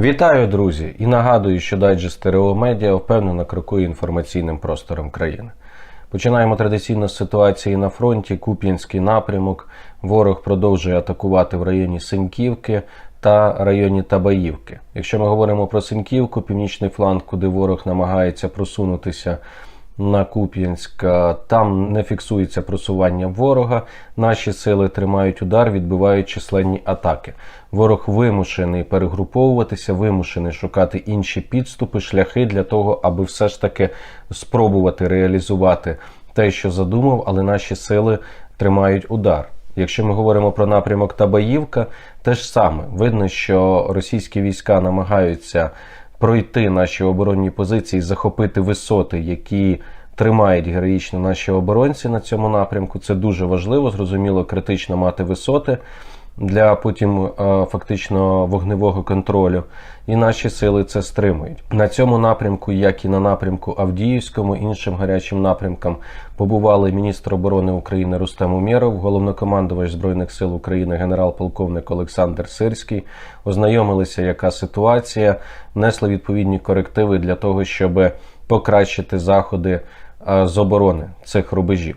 Вітаю, друзі! І нагадую, що дайджест ТРО Медіа впевнено крокує інформаційним простором країни. Починаємо традиційно з ситуації на фронті. Куп'янський напрямок. Ворог продовжує атакувати в районі Синьківки та районі Табаївки. Якщо ми говоримо про Синьківку, північний фланг, куди ворог намагається просунутися на Куп'янськ, там не фіксується просування ворога. Наші сили тримають удар, відбивають численні атаки. Ворог вимушений перегруповуватися, вимушений шукати інші підступи, шляхи для того, аби все ж таки спробувати реалізувати те, що задумав, але наші сили тримають удар. Якщо ми говоримо про напрямок Табаївка, те ж саме видно, що російські війська намагаються пройти наші оборонні позиції, захопити висоти, які тримають героїчно наші оборонці на цьому напрямку. Це дуже важливо, зрозуміло, критично мати висоти для потім е, фактично вогневого контролю. І наші сили це стримують. На цьому напрямку, як і на напрямку Авдіївському, іншим гарячим напрямкам, побували міністр оборони України Рустем Умєров, головнокомандувач Збройних сил України, генерал-полковник Олександр Сирський. Ознайомилися, яка ситуація, внесли відповідні корективи для того, щоб покращити заходи е, з оборони цих рубежів.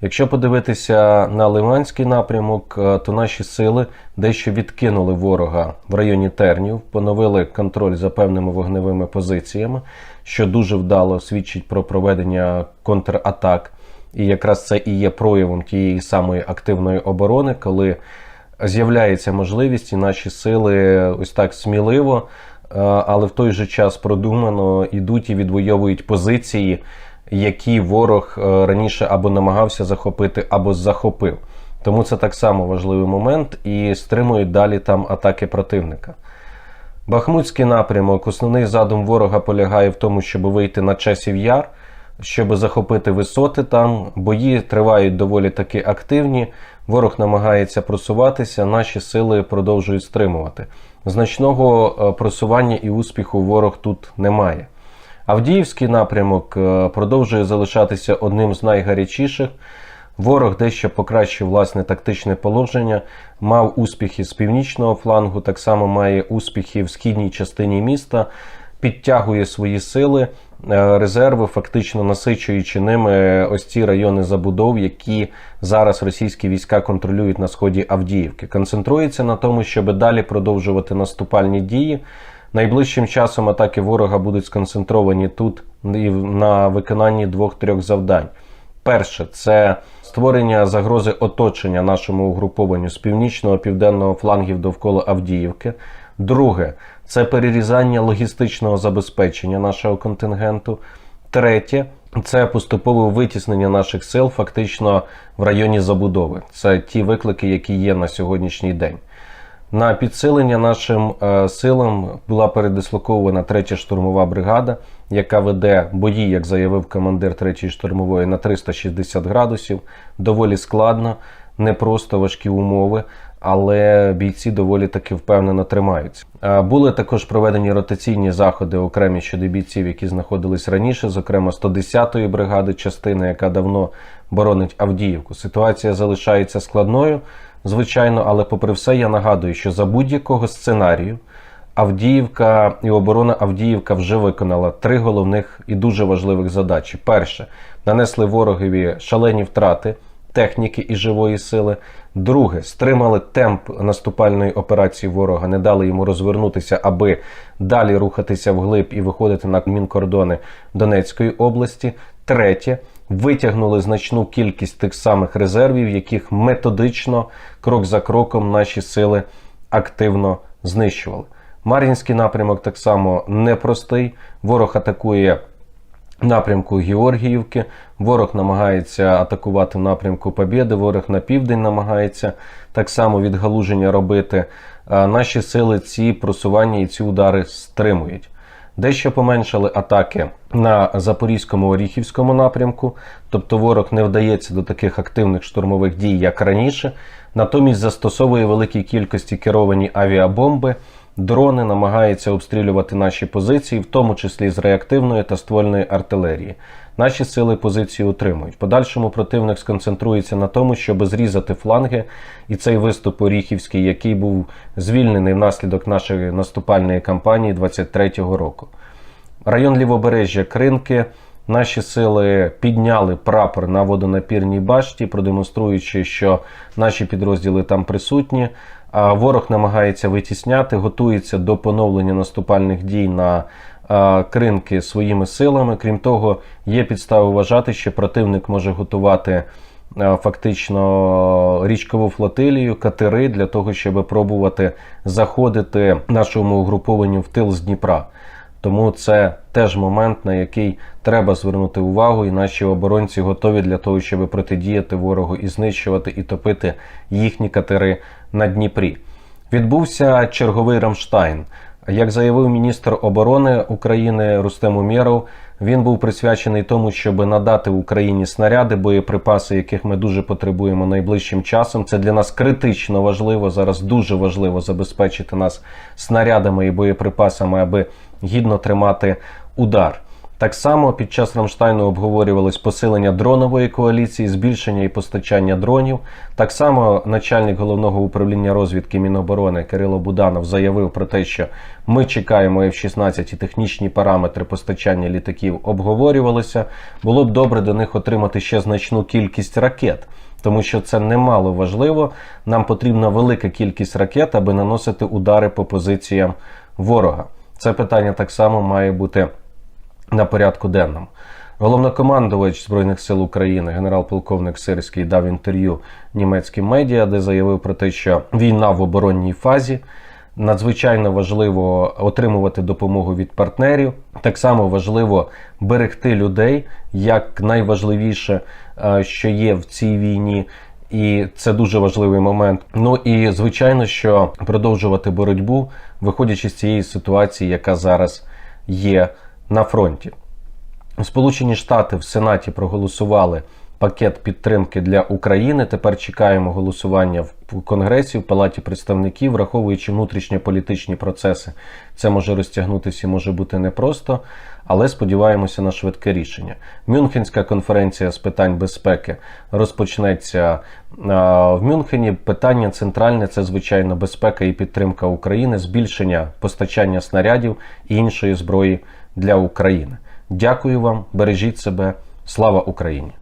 Якщо подивитися на Лиманський напрямок, е, то наші сили дещо відкинули ворога в районі Тернів, поновили контроль за певними вогневими позиціями, що дуже вдало свідчить про проведення контратак. І якраз це і є проявом тієї самої активної оборони, коли з'являється можливість, і наші сили ось так сміливо, е, але в той же час продумано йдуть і відвоюють позиції які ворог е, раніше або намагався захопити, або захопив. Тому це так само важливий момент і стримують далі там атаки противника. Бахмутський напрямок, основний задум ворога полягає в тому, щоб вийти на часів яр, щоб захопити висоти там. Бої тривають доволі таки активні. Ворог намагається просуватися, наші сили продовжують стримувати. Значного е, просування і успіху ворог тут немає. Авдіївський напрямок е, продовжує залишатися одним з найгарячіших. Ворог дещо покращив власне тактичне положення, мав успіхи з північного флангу, так само має успіхи в східній частині міста, підтягує свої сили, е, резерви, фактично насичуючи ними ось ці райони забудов, які зараз російські війська контролюють на сході Авдіївки. Концентрується на тому, щоб далі продовжувати наступальні дії. Найближчим часом атаки ворога будуть сконцентровані тут і на виконанні двох-трьох завдань. Перше це створення загрози оточення нашому угрупованню з північного південного флангів довкола Авдіївки. Друге це перерізання логістичного забезпечення нашого контингенту. Третє це поступове витіснення наших сил фактично в районі забудови. Це ті виклики, які є на сьогоднішній день. На підсилення нашим е, силам була передислокована третя штурмова бригада, яка веде бої, як заявив командир третьої штурмової, на 360 градусів. Доволі складно, не просто важкі умови, але бійці доволі таки впевнено тримаються. Е, були також проведені ротаційні заходи окремі щодо бійців, які знаходились раніше, зокрема 110-ї бригади, частина, яка давно боронить Авдіївку. Ситуація залишається складною звичайно, але попри все, я нагадую, що за будь-якого сценарію Авдіївка і оборона Авдіївка вже виконала три головних і дуже важливих задачі. Перше, нанесли ворогові шалені втрати техніки і живої сили. Друге, стримали темп наступальної операції ворога, не дали йому розвернутися, аби далі рухатися вглиб і виходити на мінкордони Донецької області. Третє, витягнули значну кількість тих самих резервів, яких методично, крок за кроком, наші сили активно знищували. Мар'їнський напрямок так само непростий. Ворог атакує напрямку Георгіївки. Ворог намагається атакувати в напрямку Побєди, ворог на південь намагається так само відгалуження робити. Наші сили ці просування і ці удари стримують. Дещо поменшали атаки на Запорізькому Оріхівському напрямку, тобто ворог не вдається до таких активних штурмових дій, як раніше. Натомість застосовує великій кількості керовані авіабомби, дрони, намагається обстрілювати наші позиції, в тому числі з реактивної та ствольної артилерії. Наші сили позиції утримують. Подальшому противник сконцентрується на тому, щоб зрізати фланги, і цей виступ Оріхівський, який був звільнений внаслідок нашої наступальної кампанії 23-го року. Район Лівобережжя Кринки. Наші сили підняли прапор на водонапірній башті, продемонструючи, що наші підрозділи там присутні. А ворог намагається витісняти, готується до поновлення наступальних дій на кринки своїми силами. Крім того, є підстави вважати, що противник може готувати фактично річкову флотилію, катери для того, щоб пробувати заходити нашому угрупованню в тил з Дніпра. Тому це теж момент, на який треба звернути увагу, і наші оборонці готові для того, щоб протидіяти ворогу і знищувати і топити їхні катери на Дніпрі. Відбувся черговий Рамштайн. Як заявив міністр оборони України Рустем Умєров, він був присвячений тому, щоб надати Україні снаряди, боєприпаси, яких ми дуже потребуємо найближчим часом. Це для нас критично важливо. Зараз дуже важливо забезпечити нас снарядами і боєприпасами, аби гідно тримати удар. Так само під час Рамштайну обговорювалось посилення дронової коаліції, збільшення і постачання дронів. Так само начальник головного управління розвідки Міноборони Кирило Буданов заявив про те, що ми чекаємо F-16 і технічні параметри постачання літаків обговорювалися. Було б добре до них отримати ще значну кількість ракет. Тому що це немало важливо. Нам потрібна велика кількість ракет, аби наносити удари по позиціям ворога. Це питання так само має бути на порядку денному. Головнокомандувач Збройних сил України, генерал-полковник Сирський, дав інтерв'ю німецьким медіа, де заявив про те, що війна в оборонній фазі. Надзвичайно важливо отримувати допомогу від партнерів. Так само важливо берегти людей як найважливіше, е, що є в цій війні. І це дуже важливий момент. Ну і звичайно, що продовжувати боротьбу, виходячи з цієї ситуації, яка зараз є на фронті. Сполучені Штати в Сенаті проголосували пакет підтримки для України. Тепер чекаємо голосування в Конгресі, в Палаті представників, враховуючи внутрішньополітичні процеси. Це може розтягнутися, і може бути непросто, але сподіваємося на швидке рішення. Мюнхенська конференція з питань безпеки розпочнеться в Мюнхені. Питання центральне це звичайно безпека і підтримка України, збільшення постачання снарядів і іншої зброї для України. Дякую вам, бережіть себе, слава Україні!